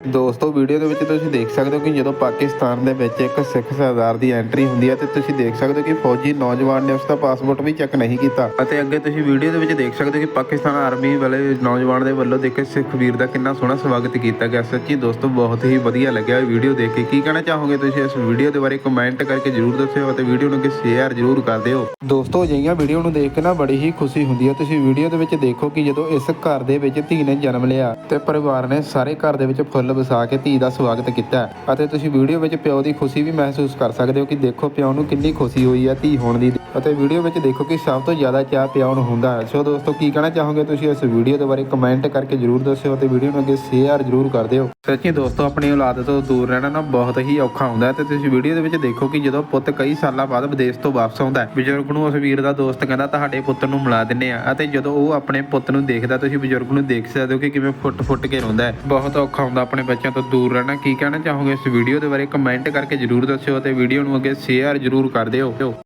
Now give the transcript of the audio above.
ਦੋਸਤੋ ਵੀਡੀਓ ਦੇ ਵਿੱਚ ਤੁਸੀਂ ਦੇਖ ਸਕਦੇ ਹੋ ਕਿ ਜਦੋਂ ਪਾਕਿਸਤਾਨ ਦੇ ਵਿੱਚ ਇੱਕ ਸਿੱਖ ਸਰਦਾਰ ਦੀ ਐਂਟਰੀ ਹੁੰਦੀ ਹੈ ਤੇ ਤੁਸੀਂ ਦੇਖ ਸਕਦੇ ਹੋ ਕਿ ਫੌਜੀ ਨੌਜਵਾਨ ਨੇ ਉਸ ਦਾ ਪਾਸਪੋਰਟ ਵੀ ਚੈੱਕ ਨਹੀਂ ਕੀਤਾ। ਅਤੇ ਅੱਗੇ ਤੁਸੀਂ ਵੀਡੀਓ ਦੇ ਵਿੱਚ ਦੇਖ ਸਕਦੇ ਹੋ ਕਿ ਪਾਕਿਸਤਾਨ ਆਰਮੀ ਵਾਲੇ ਨੌਜਵਾਨ ਦੇ ਵੱਲੋਂ ਦੇਖੇ, ਸਿੱਖ ਵੀਰ ਦਾ ਕਿੰਨਾ ਸੋਹਣਾ ਸਵਾਗਤ ਕੀਤਾ ਗਿਆ। ਸੱਚੀ ਦੋਸਤੋ, ਬਹੁਤ ਹੀ ਵਧੀਆ ਲੱਗਿਆ ਇਹ ਵੀਡੀਓ ਦੇਖ ਕੇ। ਕੀ ਕਹਿਣਾ ਚਾਹੋਗੇ ਤੁਸੀਂ ਇਸ ਵੀਡੀਓ ਦੇ ਬਾਰੇ? ਕਮੈਂਟ ਕਰਕੇ ਜਰੂਰ ਦੱਸਿਓ ਅਤੇ ਵੀਡੀਓ ਨੂੰ ਕਿ ਸ਼ੇਅਰ ਜਰੂਰ ਕਰ ਦਿਓ। ਦੋਸਤੋ, ਅਜਿਹੀਆਂ ਵੀਡੀਓ ਨੂੰ ਦੇਖ ਕੇ ਨਾ ਬੜੀ ਹੀ ਖੁਸ਼ੀ ਹੁੰਦੀ ਹੈ। ਤੁਸੀਂ ਵੀਡੀਓ ਦੇ ਵਿੱਚ ਦੇਖੋ ਕਿ ਜਦੋਂ ਇਸ ਘਰ ਦੇ ਵਿੱਚ ਧੀ ਨੇ ਜਨਮ ਲਿਆ ਤੇ ਪਰਿਵਾਰ ਨੇ ਸਾਰੇ ਘਰ ਦੇ ਵਿੱਚ ਫੁੱਲ ਵਸਾ ਕੇ ਧੀ ਦਾ ਸਵਾਗਤ ਕੀਤਾ ਅਤੇ ਤੁਸੀਂ ਵੀਡੀਓ ਵਿੱਚ ਪਿਓ ਦੀ ਖੁਸ਼ੀ ਵੀ ਮਹਿਸੂਸ ਕਰ ਸਕਦੇ ਹੋ ਕਿ ਦੇਖੋ ਪਿਓ ਨੂੰ ਕਿੰਨੀ ਖੁਸ਼ੀ ਹੋਈ ਹੈ ਧੀ ਹੋਣ ਦੀ। ਅਤੇ ਵੀਡੀਓ ਵਿੱਚ ਦੇਖੋ ਕਿ ਸਭ ਤੋਂ ਜ਼ਿਆਦਾ ਚਾਹ ਪਿਓ ਨੂੰ ਹੁੰਦਾ ਹੈ। ਸੋ ਦੋਸਤੋ, ਕੀ ਕਹਿਣਾ ਚਾਹੋਗੇ ਤੁਸੀਂ ਇਸ ਵੀਡੀਓ ਦੇ ਬਾਰੇ? ਕਮੈਂਟ ਕਰਕੇ ਜਰੂਰ ਦੱਸਿਓ ਅਤੇ ਵੀਡੀਓ ਨੂੰ ਅੱਗੇ ਸ਼ੇਅਰ ਜਰੂਰ ਕਰ ਦਿਓ। ਸੱਚੀ ਦੋਸਤੋ, ਆਪਣੀ ਔਲਾਦ ਤੋਂ ਦੂਰ ਰਹਿਣਾ ਨਾ ਬਹੁਤ ਹੀ ਔਖਾ ਹੁੰਦਾ ਤੇ ਤੁਸੀਂ ਵੀਡੀਓ ਦੇ ਵਿੱਚ ਦੇਖੋ ਕਿ ਜਦੋਂ ਪੁੱਤ ਕਈ ਸਾਲਾਂ ਬਾਅਦ ਵਿਦੇਸ਼ ਤੋਂ ਵਾਪਸ ਆਉਂਦਾ ਹੈ, ਬਜ਼ੁਰਗ ਨੂੰ ਉਸ ਵੀਰ ਦਾ ਦੋਸਤ ਕਹਿੰਦਾ, ਤੁਹਾਡੇ ਪੁੱਤ ਨੂੰ ਮਿਲਾ ਦਿੰਨੇ ਆ ਅਤੇ ਜਦੋਂ ਉਹ ਆਪਣੇ ਪੁੱਤ ਨੂੰ ਦੇਖਦਾ, ਤੁਸੀਂ ਬਜ਼ੁਰਗ ਨੂੰ ਦੇਖ ਸਕਦੇ ਹੋ ਕਿ ਕਿਵੇਂ ਫੁੱਟ-ਫੁੱਟ ਕੇ ਰੋਂਦਾ ਹੈ। ਬਹੁਤ ਔਖਾ ਹੁੰਦਾ ਆਪਣੇ ਆਪਣੇ ਬੱਚਿਆਂ ਤੋਂ ਦੂਰ ਰਹਿਣਾ। ਕੀ ਕਹਿਣਾ ਚਾਹੋਗੇ ਇਸ ਵੀਡੀਓ ਦੇ ਬਾਰੇ? ਕਮੈਂਟ ਕਰਕੇ ਜਰੂਰ ਦੱਸਿਓ ਅਤੇ ਵੀਡੀਓ ਨੂੰ ਅੱਗੇ ਸ਼ੇਅਰ ਜਰੂਰ ਕਰ ਦਿਓ।